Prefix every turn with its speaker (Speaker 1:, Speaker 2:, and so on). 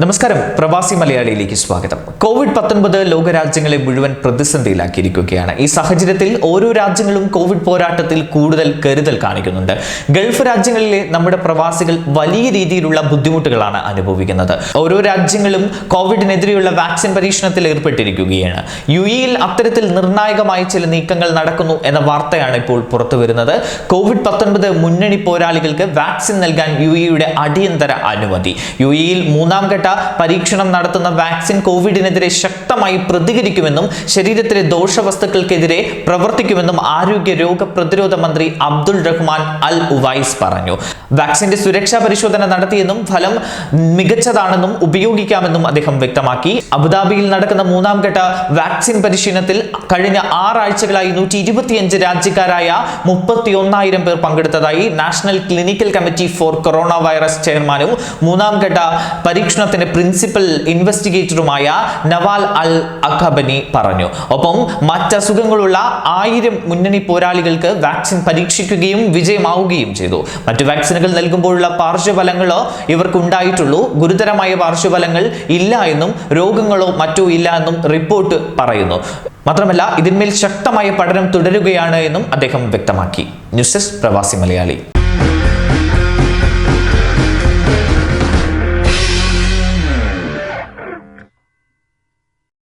Speaker 1: നമസ്കാരം. പ്രവാസി മലയാളിയിലേക്ക് സ്വാഗതം. കോവിഡ് പത്തൊൻപത് ലോകരാജ്യങ്ങളെ മുഴുവൻ പ്രതിസന്ധിയിലാക്കിയിരിക്കുകയാണ്. ഈ സാഹചര്യത്തിൽ ഓരോ രാജ്യങ്ങളും കോവിഡ് പോരാട്ടത്തിൽ കൂടുതൽ കരുതൽ കാണിക്കുന്നുണ്ട്. ഗൾഫ് രാജ്യങ്ങളിലെ നമ്മുടെ പ്രവാസികൾ വലിയ രീതിയിലുള്ള ബുദ്ധിമുട്ടുകളാണ് അനുഭവിക്കുന്നത്. ഓരോ രാജ്യങ്ങളും കോവിഡിനെതിരെയുള്ള വാക്സിൻ പരീക്ഷണത്തിൽ ഏർപ്പെട്ടിരിക്കുകയാണ്. യു ഇയിൽ അത്തരത്തിൽ നിർണായകമായ ചില നീക്കങ്ങൾ നടക്കുന്നു എന്ന വാർത്തയാണ് ഇപ്പോൾ പുറത്തു വരുന്നത് കോവിഡ് പത്തൊൻപത് മുന്നണി പോരാളികൾക്ക് വാക്സിൻ നൽകാൻ യു ഇയുടെ അടിയന്തര അനുമതി. യു ഇയിൽ മൂന്നാം ഘട്ട പരീക്ഷണം നടത്തുന്ന വാക്സിൻ കോവിഡിനെതിരെ ശക്തമായി പ്രതികരിക്കുമെന്നും ശരീരത്തിലെ ദോഷവസ്തുക്കൾക്കെതിരെ പ്രവർത്തിക്കുമെന്നും ആരോഗ്യ രോഗ പ്രതിരോധ മന്ത്രി അബ്ദുൾ റഹ്മാൻ അൽ ഉവൈസ് പറഞ്ഞു. വാക്സിന്റെ സുരക്ഷാ പരിശോധന നടത്തിയെന്നും ഫലം മികച്ചതാണെന്നും ഉപയോഗിക്കാമെന്നും അദ്ദേഹം വ്യക്തമാക്കി. അബുദാബിയിൽ നടക്കുന്ന മൂന്നാം ഘട്ട വാക്സിൻ പരിശീലനത്തിൽ കഴിഞ്ഞ ആറാഴ്ചകളായി നൂറ്റി ഇരുപത്തിയഞ്ച് രാജ്യക്കാരായ മുപ്പത്തി ഒന്നായിരം പേർ പങ്കെടുത്തതായി national clinical committee for corona virus ചെയർമാനും മൂന്നാം ഘട്ട പരീക്ഷണത്തിന്റെ പ്രിൻസിപ്പൽ ഇൻവെസ്റ്റിഗേറ്ററുമായ നവാൽ അൽ അഖബനി പറഞ്ഞു. ഒപ്പം മറ്റസുഖങ്ങളുള്ള ആയിരം മുന്നണി പോരാളികൾക്ക് വാക്സിൻ പരീക്ഷിക്കുകയും വിജയമാവുകയും ചെയ്തു. മറ്റു വാക്സിനുകൾ നൽകുമ്പോഴുള്ള പാർശ്വഫലങ്ങളോ ഇവർക്ക് ഉണ്ടായിട്ടുള്ളൂ. ഗുരുതരമായ പാർശ്വഫലങ്ങൾ ഇല്ല എന്നും രോഗങ്ങളോ മറ്റോ ഇല്ല എന്നും റിപ്പോർട്ട് പറയുന്നു. മാത്രമല്ല ഇതിന്മേൽ ശക്തമായ പഠനം തുടരുകയാണ് എന്നും അദ്ദേഹം വ്യക്തമാക്കി. ന്യൂസ് ഡെസ്ക് പ്രവാസി മലയാളി.